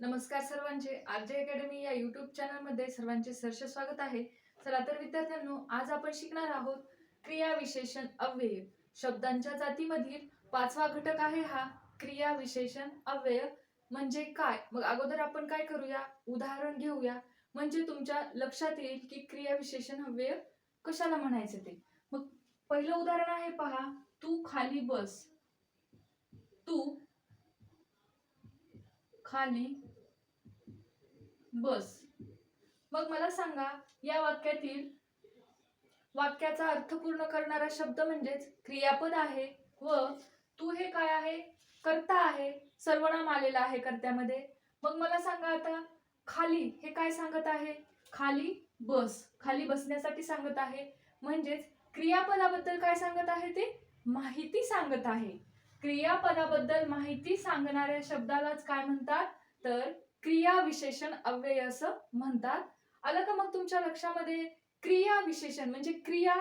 नमस्कार सर्वांचे. RJ academy या युट्यूब चॅनलमध्ये सर्वांचे सहर्ष स्वागत आहे. चला तर विद्यार्थ्यांनो आज आपण शिकणार आहोत क्रिया विशेषण अव्यय. शब्दांच्या जातीमधील पाचवा घटक आहे हा क्रिया विशेषण अव्यय. म्हणजे काय? मग अगोदर आपण काय करूया? उदाहरण घेऊया. म्हणजे तुमच्या लक्षात येईल की क्रिया विशेषण अव्यय कशाला म्हणायचे ते? मग पहिलं उदाहरण आहे पहा. तू खाली बस. तू खाली बस. मग मला सांगा या वाक्यातील वाक्याचा अर्थ पूर्ण करणारा शब्द म्हणजेच क्रियापद आहे व तू हे काय आहे? कर्ता आहे. सर्वनाम आलेला आहे कर्त्यामध्ये. मग मला सांगा आता खाली हे काय सांगत आहे? खाली बस. खाली बसण्यासाठी सांगत आहे. म्हणजेच क्रियापदाबद्दल काय सांगत आहे ते? माहिती सांगत आहे. क्रियापदाबद्दल माहिती सांगणाऱ्या शब्दालाच काय म्हणतात? तर क्रिया विशेषण अव्यय असं म्हणतात. आलं का मग तुमच्या लक्षामध्ये? क्रिया विशेषण म्हणजे क्रिया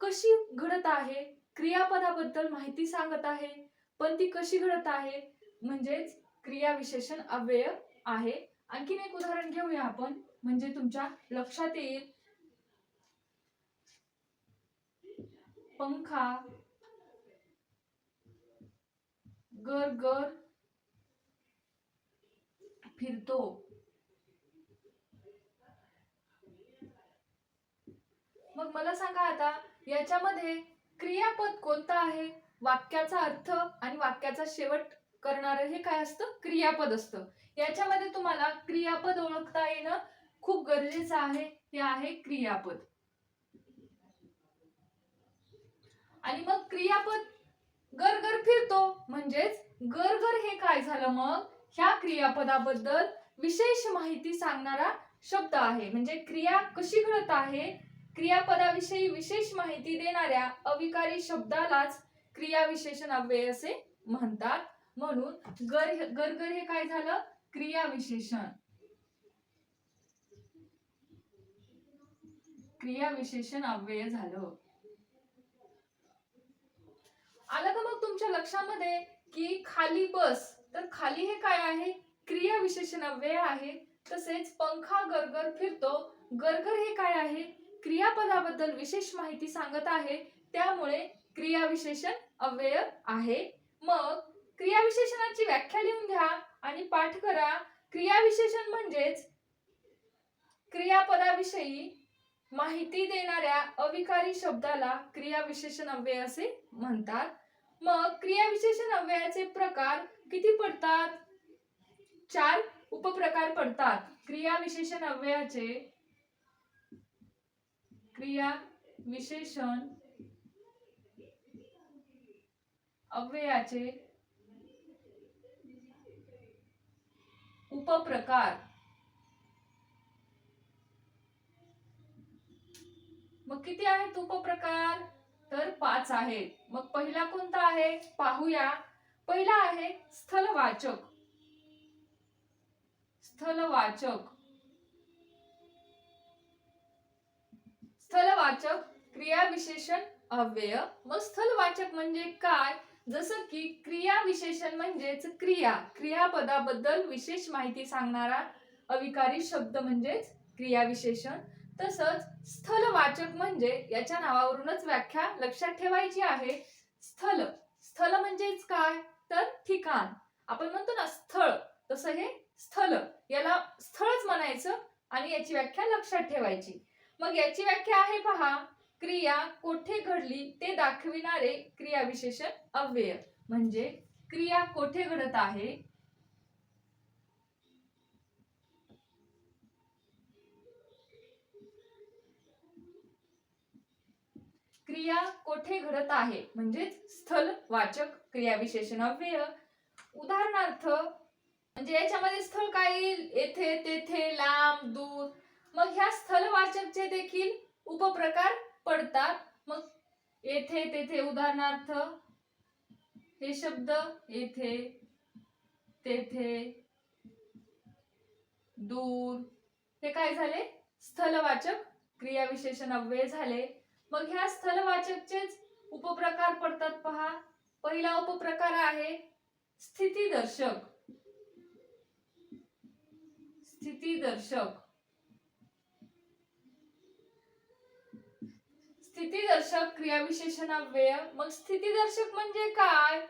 कशी घडत आहे? क्रियापदाबद्दल माहिती सांगत आहे. पण ती कशी घडत आहे? म्हणजेच क्रिया विशेषण अव्यय आहे. आणखीन एक उदाहरण घेऊया आपण. म्हणजे तुमच्या लक्षात येईल. पंखा गर गर फिरतो. मग मला सांगा आता याच्यामध्ये क्रियापद कोणतं आहे? वाक्याचा अर्थ आणि वाक्याचा शेवट करणारं हे काय असतं? क्रियापद असतं. याच्यामध्ये तुम्हाला क्रियापद ओळखता येणं खूप गरजेचं आहे. हे आहे क्रियापद. आणि मग क्रियापद गर गर फिरतो. म्हणजेच गर गर हे काय झालं मग? ह्या क्रियापदाबद्दल विशेष माहिती सांगणारा शब्द आहे. म्हणजे क्रिया कशी घडत आहे? क्रियापदाविषयी विशेष माहिती देणाऱ्या अविकारी शब्दालाच क्रिया विशेषण अव्यय असे म्हणतात. म्हणून गर गरगर हे काय झालं? क्रिया विशेषण क्रिया विशेषण अव्यय झालं. आलं का मग तुमच्या लक्षामध्ये की खाली बस तर खाली हे काय आहे? क्रिया विशेषण अव्यय आहे. तसेच पंखा गरगर फिरतो. गरगर हे काय आहे? क्रियापदाबद्दल विशेष माहिती सांगत आहे. त्यामुळे क्रिया विशेषण अव्यय आहे. मग क्रिया विशेषणाची व्याख्या लिहून घ्या आणि पाठ करा. क्रिया विशेषण म्हणजेच क्रियापदाविषयी माहिती देणाऱ्या अविकारी शब्दाला क्रिया विशेषण अव्यय असे म्हणतात. मग क्रिया विशेषण अव्ययाचे प्रकार किती पडतात? चार उपप्रकार पडतात. क्रियाविशेषण अव्ययाचे क्रिया विशेषण अव्ययाचे उपप्रकार. मग किती आहेत उपप्रकार? तर पाच आहेत मग पहिला कोणता आहे? पाहूया. पहिला आहे स्थलवाचक. स्थलवाचक. स्थलवाचक क्रिया विशेषण अव्यय. मग स्थलवाचक म्हणजे काय? जसं की क्रिया विशेषण म्हणजेच क्रिया. क्रियापदाबद्दल विशेष माहिती सांगणारा अविकारी शब्द म्हणजेच क्रिया विशेषण तसंच स्थलवाचक म्हणजे याच्या नावावरूनच व्याख्या लक्षात ठेवायची आहे. स्थल. स्थल म्हणजेच काय? तर ठिकाण. आपण म्हणतो ना स्थळ. तसं हे स्थल. याला स्थळच म्हणायचं आणि याची व्याख्या लक्षात ठेवायची. मग याची व्याख्या आहे पहा. क्रिया कोठे घडली ते दाखविणारे क्रियाविशेषण अव्यय. म्हणजे क्रिया कोठे घडत आहे? क्रिया कोठे घडत आहे? म्हणजेच स्थल वाचक क्रिया विशेषण अव्यय. उदाहरणार्थ म्हणजे याच्यामध्ये स्थळ काय येईल? येथे तेथे लांब दूर. मग ह्या स्थलवाचकचे देखील उपप्रकार पडतात. मग येथे तेथे उदाहरणार्थ हे शब्द येथे तेथे दूर. हे काय झाले? स्थलवाचक क्रिया विशेषण अव्यय झाले. मग ह्या स्थलवाचकचेच उपप्रकार पडतात पहा. पहिला उपप्रकार आहे स्थितीदर्शक. स्थितीदर्शक. स्थितीदर्शक क्रियाविशेषणाव्यय. मग स्थितीदर्शक म्हणजे काय?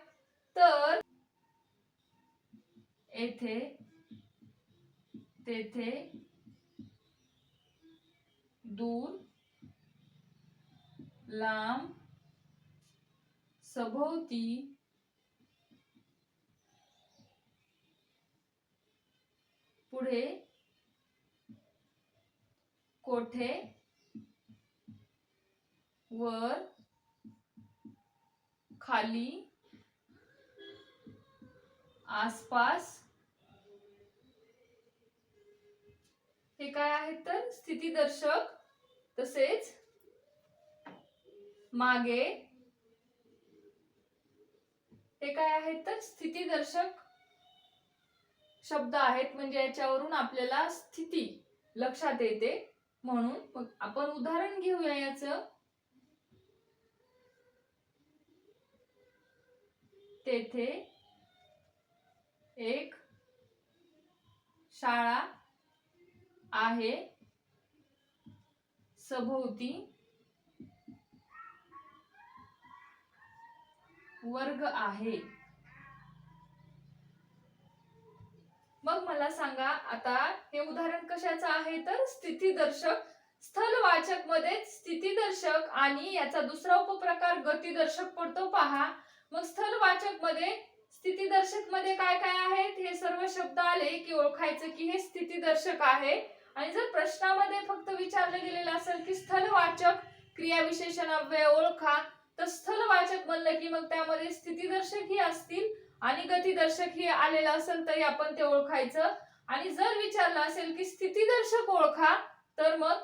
तर येथे तेथे दूर लांब सभोवती पुढे कोठे वर खाली आसपास हे काय आहेत तर? स्थितीदर्शक तसेच मागे. ते काय आहेत तर स्थितीदर्शक शब्द आहेत. म्हणजे याच्यावरून आपल्याला स्थिती लक्षात येते. म्हणून आपण उदाहरण घेऊया याच. तेथे एक शाळा आहे. सभोवती वर्ग आहे. मग मला सांगा आता हे उदाहरण कशाचं आहे? तर स्थितीदर्शक स्थलवाचकमध्ये स्थितीदर्शक आणि याचा दुसरा उपप्रकार गतिदर्शक पडतो पहा. मग स्थलवाचकमध्ये स्थितीदर्शकमध्ये काय काय आहेत? हे सर्व शब्द आले की ओळखायचं की हे स्थितीदर्शक आहे. आणि जर प्रश्नामध्ये फक्त विचारलं गेलेलं असेल की स्थलवाचक क्रियाविशेषण अव्यय ओळखा तर दर्शक म्हणलं की मग त्यामध्ये स्थितीदर्शक ही असतील आणि गतीदर्शक ही आलेलं असेल तरी आपण ते ओळखायचं. आणि जर विचारलं असेल की स्थितीदर्शक ओळखा तर मग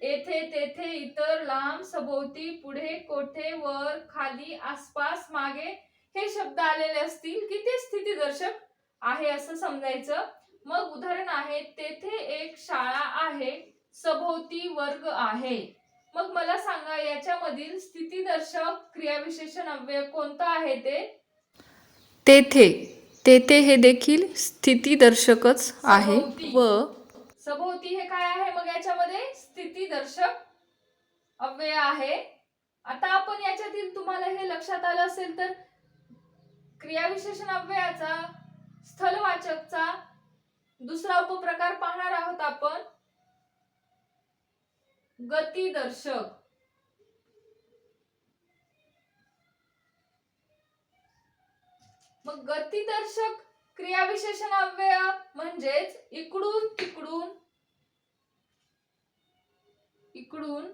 येथे तेथे इतर लांब सभोवती पुढे कोठे वर खाली आसपास मागे हे शब्द आलेले असतील की ते स्थितीदर्शक आहे असं समजायचं. मग उदाहरण आहे तेथे एक शाळा आहे सभोवती वर्ग आहे. मग मला सांगा याच्यामधील स्थितीदर्शक क्रियाविशेषण अव्यय कोणतं आहे ते? तेथे तेथे हे देखील स्थितीदर्शकच आहे व सभोवती हे काय आहे? मग याच्यामध्ये स्थितीदर्शक अव्यय आहे. आता आपण याच्यातील तुम्हाला हे लक्षात आलं असेल तर क्रियाविशेषण अव्ययाचा स्थलवाचकचा दुसरा उपप्रकार पाहणार आहोत आपण. गतिदर्शक. मग गतिदर्शक क्रियाविशेषण अव्यय म्हणजेच इकडून तिकडून इकडून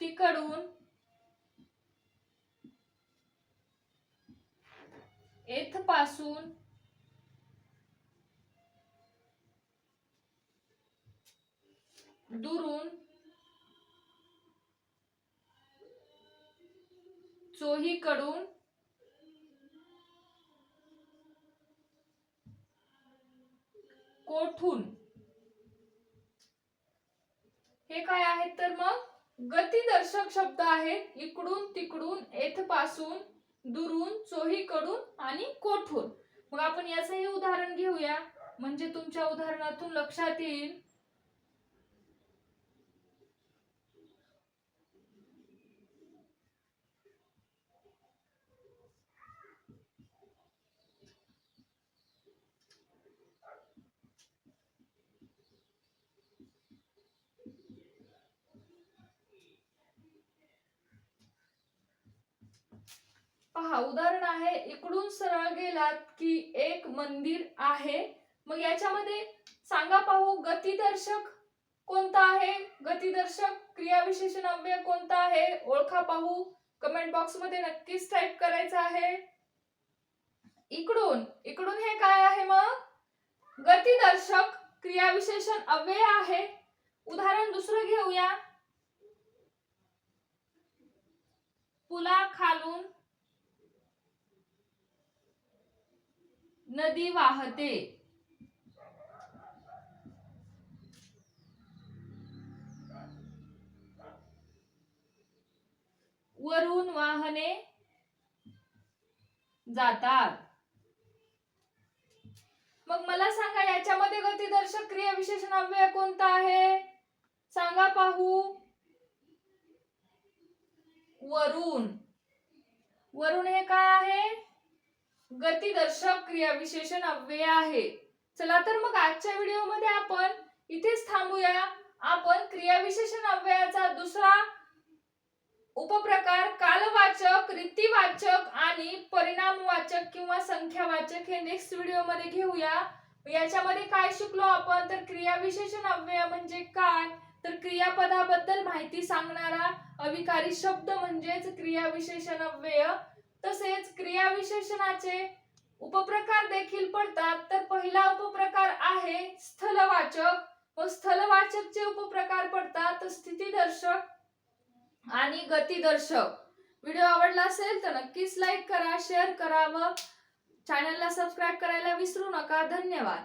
तिकडून येथपासून दुरून चोहीकडून कोठून? हे काय आहेत तर मग? गतीदर्शक शब्द आहेत. इकडून तिकडून येथपासून दुरून चोहीकडून आणि कोठून. मग आपण याचंही उदाहरण घेऊया. म्हणजे तुमच्या उदाहरणातून लक्षात येईल पहा उदाहरण आहे इकडून सरळ गेलात की एक मंदिर आहे. मग याच्यामध्ये सांगा पाहू गतिदर्शक कोणता आहे? गतिदर्शक क्रियाविशेषण अव्यय कोणता आहे? ओळखा पाहू. कमेंट बॉक्समध्ये नक्कीच टाईप करायचं आहे. इकडून इकडून हे काय आहे मग? गतिदर्शक क्रियाविशेषण अव्यय आहे. उदाहरण दुसरं घेऊया. पुला खालून नदी वाहते. वरून वाहने जातात. मग मला सांगा याच्यामध्ये गतिदर्शक क्रिया विशेषण अव्यय कोणता आहे? सांगा पाहू. वरून. वरून हे काय आहे? गतिदर्शक क्रिया विशेषण अव्यय आहे. चला तर मग आजच्या व्हिडिओमध्ये आपण इथेच थांबूया. आपण क्रिया विशेषण अव्ययाचा दुसरा उपप्रकार कालवाचक रीतीवाचक आणि परिणामवाचक किंवा संख्यावाचक हे नेक्स्ट व्हिडिओमध्ये घेऊया. याच्यामध्ये काय शिकलो आपण? तर क्रिया विशेषण अव्यय म्हणजे काय? तर क्रियापदाबद्दल माहिती सांगणारा अविकारी शब्द म्हणजेच क्रिया विशेषण अव्यय. तसेच क्रियाविशेषणाचे उपप्रकार देखील पडतात. तर पहिला उपप्रकार आहे स्थलवाचक. व स्थलवाचकचे उपप्रकार पडतात स्थितीदर्शक आणि गतीदर्शक. व्हिडिओ आवडला असेल तर नक्कीच लाईक करा शेअर करा व चॅनलला सबस्क्राईब करायला विसरू नका. धन्यवाद.